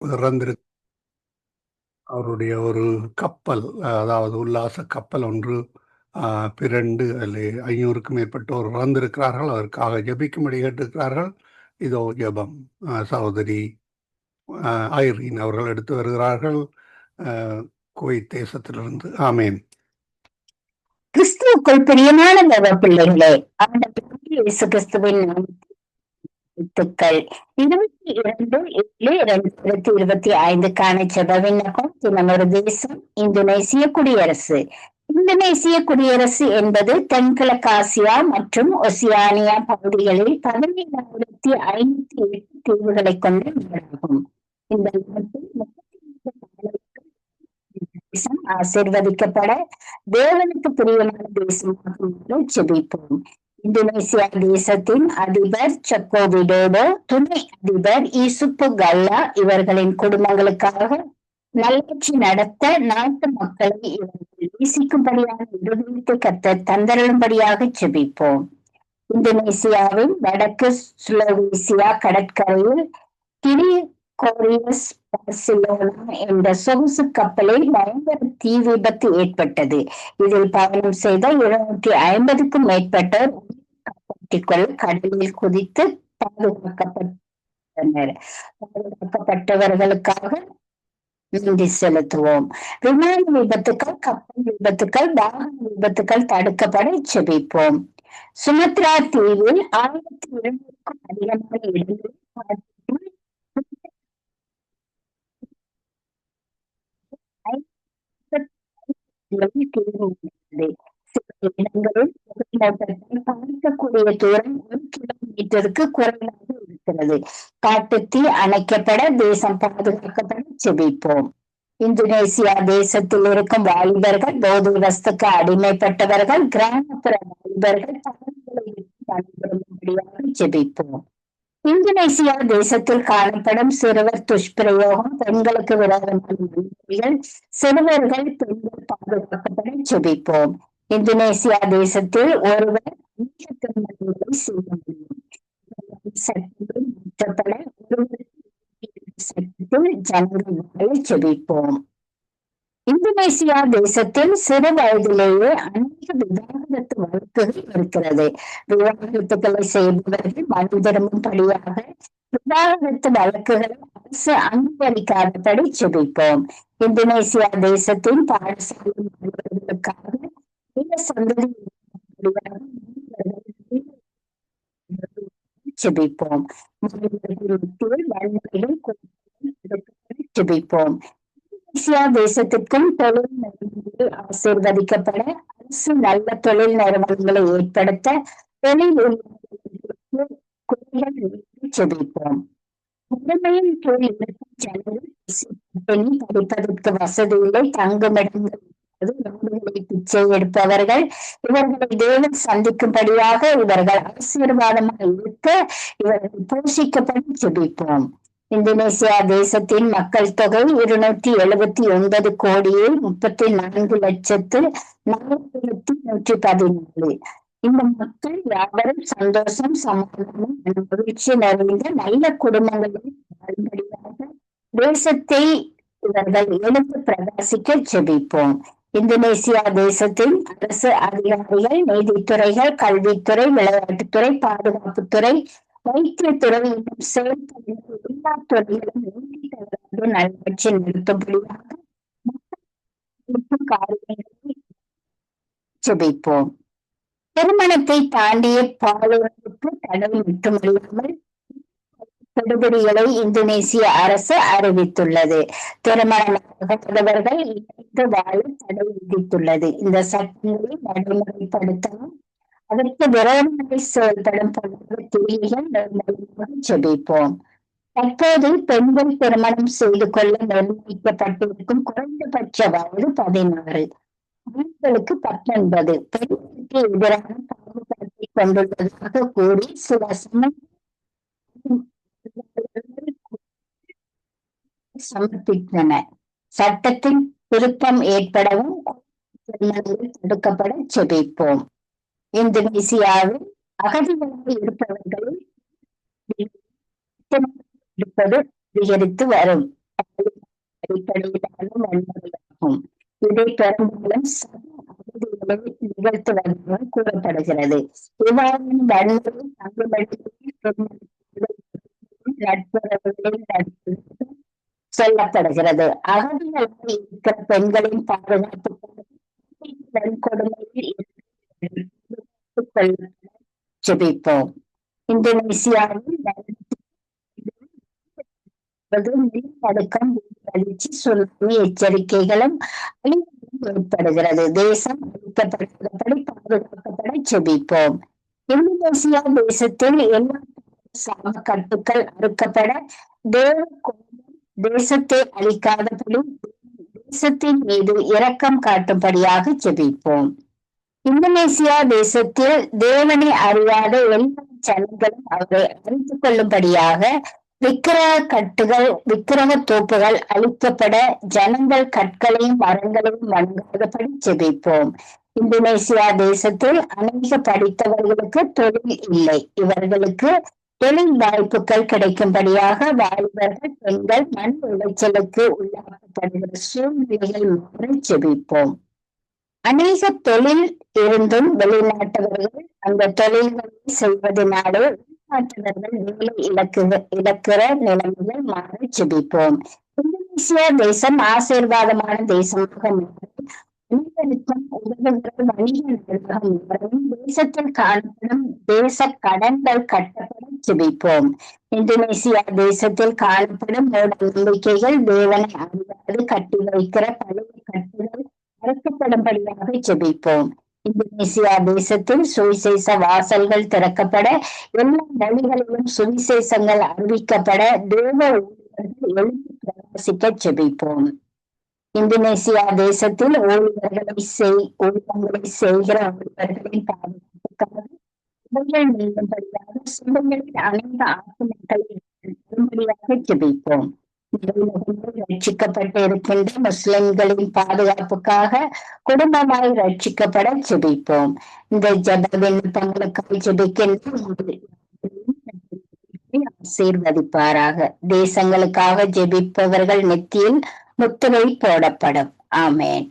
இறந்திரு அவருடைய ஒரு கப்பல் அதாவது உல்லாச கப்பல் ஒன்று பிறண்டு பிரண்டு அதில் ஐநூறுக்கும் மேற்பட்டோர் இறந்திருக்கிறார்கள் அதற்காக ஜபிக்கும்படி கேட்டிருக்கிறார்கள். இதோ ஜபம். சகோதரி ஐரீன் அவர்கள் எடுத்து வருகிறார்கள். குவைத் தேசத்திலிருந்து. ஆமேன். கிறிஸ்துவுக்குள் பிரியமான தேவ பிள்ளைகளே ஆண்டவராகிய இயேசு கிறிஸ்துவின் நாமத்தில் இருபத்தி இரண்டு ஏழு இரண்டாயிரத்தி இருபத்தி ஐந்துக்கான செப விண்ணப்பம் தினமொரு தேசம் இந்தோனேசிய குடியரசு. இந்தோனேசிய குடியரசு என்பது தென்கிழக்கு ஆசியா மற்றும் ஒசியானியா பகுதிகளில் பதினேழாயிரத்தி ஐநூத்தி எட்டு தீவுகளை கொண்ட நாடாகும் இந்த நாட்டில் முப்பத்தி தேவனுக்கு பிரியமான தேசமாக செபிப்போம் இந்தோனேசியா தேசத்தின் அதிபர் சக்கோ விடோடோ துணை அதிபர் ஈசுப்பு கல்லா இவர்களின் குடும்பங்களுக்காக நல்லாட்சி நடத்த நாட்டு மக்களை இவர்கள் நேசிக்கும்படியான இருதயத்தை கத்த தந்தரும்படியாக செபிப்போம் இந்தோனேசியாவின் வடக்கு சுலோவேசியா கடற்கரையில் கிரி கோரியஸ் பார்சிலோனா என்ற சொகுசு கப்பலில் பயங்கர தீ விபத்து ஏற்பட்டது. இதில் பயணம் செய்த இருநூற்றி ஐம்பதுக்கும் மேற்பட்டோர் குட்டிகள் கடலில் குதித்து பாதுகாக்கப்பட்டனர். பாதுகாக்கப்பட்டவர்களுக்காக நன்றி செலுத்துவோம். விமான விபத்துக்கள் கப்பல் விபத்துக்கள் வாகன விபத்துக்கள் தடுக்கப்பட செபிப்போம் சுமத்ரா தீவில் ஆயிரத்தி இருநூறுக்கும் அதிகமான இடங்களில் தீர்வு பார்க்கக்கூடிய தூரம் ஒரு கிலோமீட்டருக்கு குறைவாக இருக்கிறது காட்டுத்தீ அணைக்கப்பட தேசம் பாதுகாக்கப்பட செபிப்போம் இந்தோனேசியா தேசத்தில் இருக்கும் வாலிபர்கள் போதை வஸ்துக்கு அடிமைப்பட்டவர்கள் கிராமப்புற வாலிபர்கள் பணிபுரியும்படியாக செபிப்போம் இந்தோனேசியா தேசத்தில் காணப்படும் சிறுவர் துஷ்பிரயோகம் பெண்களுக்கு விரோதமான வன்முறைகள் சிறுவர்கள் பெண்கள் பாதுகாக்கப்பட செபிப்போம் இந்தோனேசியா தேசத்தில் ஒருவர் அநேக திருமணங்களை செய்ய முடியும். சட்டங்கள் மாற்றப்பட ஒருவர் சட்டத்தில் ஜனங்கள் வாழ செபிப்போம் இந்தோனேசியா தேசத்தில் சிறு வயதிலேயே அநேக விவாகரத்து வழக்குகள் இருக்கிறது. விவாகரத்துக்களை செய்பவர்கள் மனு திரும்பும்படியாக விவாகரத்து வழக்குகளை அரசு அங்கீகரிக்காதபடி செபிப்போம் இந்தோனேசியா தேசத்தின் பாடசாலை மாணவர்களுக்காக சந்ததி செபிப்போம் செபிப்போம் இந்தோனேசியா தேசத்திற்கும் தொழில் நிறுவனங்கள் ஆசீர்வதிக்கப்பட அரசு நல்ல தொழில் நிறுவனங்களை ஏற்படுத்த தொழில் செபிப்போம் முழுமையின் கீழ் இருக்கும் ஜனங்கள் படிப்பதற்கு வசதி இல்லை தங்குமிடங்கள் பிச்சை எடுப்பவர்கள். இவர்களை தேவன் சந்திக்கும்படியாக இவர்கள் ஆசீர்வாதமாக இருக்க இவர்கள் போஷிக்கப்படும் ஜெபிப்போம். இந்தோனேசியா தேசத்தின் மக்கள் தொகை இருநூற்றி எழுபத்தி ஒன்பது கோடியே முப்பத்தி நான்கு லட்சத்து நாலாயிரத்தி நூற்றி பதினாலு இந்த மக்கள் யாவரும் சந்தோஷம் சமாதானம் மகிழ்ச்சி நிறைந்த நல்ல குடும்பங்களில் வாழும்படியாக தேசத்தை இவர்கள் எழுந்து பிரகாசிக்க ஜெபிப்போம். இந்தோனேசியா தேசத்தின் அரசு அதிகாரிகள் நீதித்துறைகள் கல்வித்துறை விளையாட்டுத்துறை பாதுகாப்புத்துறை வைத்தியத்துறை இன்னும் செயல்படுகிற எல்லா துறைகளும் நீதித்தவராக நல்லாட்சி நடத்தும்படியாக காரியங்களை செபிப்போம் திருமணத்தை தாண்டிய பாலுறவுக்கு தடை மட்டுமல்லாமல் கெடுபிடிகளை இந்தோனேசிய அரசு அறிவித்துள்ளது. திருமணமாகாதவர்கள் இணைந்து வாழ தடை விதித்துள்ளது. இந்த சட்டங்களை நடைமுறைப்படுத்தவும் அதற்கு விரோதமாக செயல்படும் பல்வேறு தீமைகள் நிர்ணயிமாக தற்போது பெண்கள் திருமணம் செய்து கொள்ள நிர்ணயிக்கப்பட்டிருக்கும் குறைந்தபட்ச வயது பதினாறு. ஆண்களுக்கு பத்தொன்பது. பெண்களுக்கு எதிரான பாகுபாட்டை கொண்டுள்ளதாக கூறி சில சமயம் சமர்ப்பித்தன. சட்டத்தின் திருத்தம் ஏற்படவும் தடுக்கப்பட செபிப்போம். இந்தோனேசியாவில் அகதிகளாக இருப்பவர்களில் இருப்பது அதிகரித்து வரும். அடிப்படையிலான வன்முறையாகும் இதை பெரும்பாலும் சம நிகழ்த்துவதாக கூறப்படுகிறது. இவ்வாறான வன்முறை தங்குமடிகளில் சொல்லப்படுகிறது. அகதிகளாக இருக்கிற பெண்களின் பாதுகாப்பு வன்கொடுமையில் இருந்து ஜெபிப்போம் இந்தோனேசியாவில் நிலநடுக்கம் அழிச்சு சுனாமி எச்சரிக்கைகளும் ஏற்படுகிறது. தேசம் அழிக்கப்படாதபடி பாதுகாக்கப்பட ஜெபிப்போம் இந்தோனேசியா தேசத்தில் எல்லா சாம கட்டுக்கள் அறுக்கப்பட தேவ கோபம் தேசத்தை அழிக்காதபடி தேசத்தின் மீது இரக்கம் காட்டும்படியாக ஜெபிப்போம். இந்தோனேசியா தேசத்தில் தேவனை அறியாத எல்லா ஜனங்களும் அவரை அறிந்து கொள்ளும்படியாக விக்கிரக கட்டுகள் விக்கிரக தோப்புகள் அழிக்கப்பட ஜனங்கள் கற்களையும் மரங்களையும் வணங்காதபடி ஜெபிப்போம். இந்தோனேசியா தேசத்தில் அநேக படித்தவர்களுக்கு தொழில் இல்லை. இவர்களுக்கு தொழில் வாய்ப்புகள் கிடைக்கும்படியாக வாலிபர்கள் பெண்கள் மண் உளைச்சலுக்கு உள்ளாக்கப்படுகிற சூழ்நிலைகள் மாற ஜெபிப்போம். அநேக தொழில் இருந்தும் வெளிநாட்டவர்கள் அந்த தொழில்களை செய்வதனாலே வெளிநாட்டவர்கள் வேலை இழக்கு இழக்கிற நிலைமைகள் மாற செபிப்போம் இந்தோனேசியா தேசம் ஆசீர்வாதமான தேசமாக மாறி அனைவருக்கும் உதவுகிற வணிக நிர்வாகம் தேசத்தில் காணப்படும் தேச கடன்கள் கட்ட ஜெபிப்போம் இந்தோனேசியா தேசத்தில் காணப்படும் மூட நம்பிக்கைகள் தேவனை அறியாது கட்டி வைக்கிற பழைய கட்டுகள் அறுக்கப்படும்படியாக ஜெபிப்போம். இந்தோனேசியா தேசத்தில் சுவிசேஷ வாசல்கள் திறக்கப்பட எல்லா மொழிகளிலும் சுவிசேஷங்கள் அறிவிக்கப்பட தேவ ஊழியர்கள் எழுந்து பிரகாசிக்க ஜெபிப்போம். இந்தோனேசியா தேசத்தில் ஊழியர்களை செய் ஊழியர்களை செய்கிற ஊழியர்களின் பாதுகாப்புக்காக சுபங்கள் நீங்கும்படியாக சுபங்களின் அனைத்து ஆத்மக்களை வரும்படியாக ஜெபிப்போம் ரட்சிக்கப்பட்டு இருக்கின்ற முஸ்லிம்களின் பாதுகாப்புக்காக குடும்பமாய் ரட்சிக்கப்பட ஜெபிப்போம் இந்த ஜப விண்ணப்பங்களுக்காக ஜெபிக்கின்ற ஆசீர்வதிப்பாராக. தேசங்களுக்காக ஜெபிப்பவர்கள் நெத்தியில் முத்திரை போடப்படும். ஆமேன்.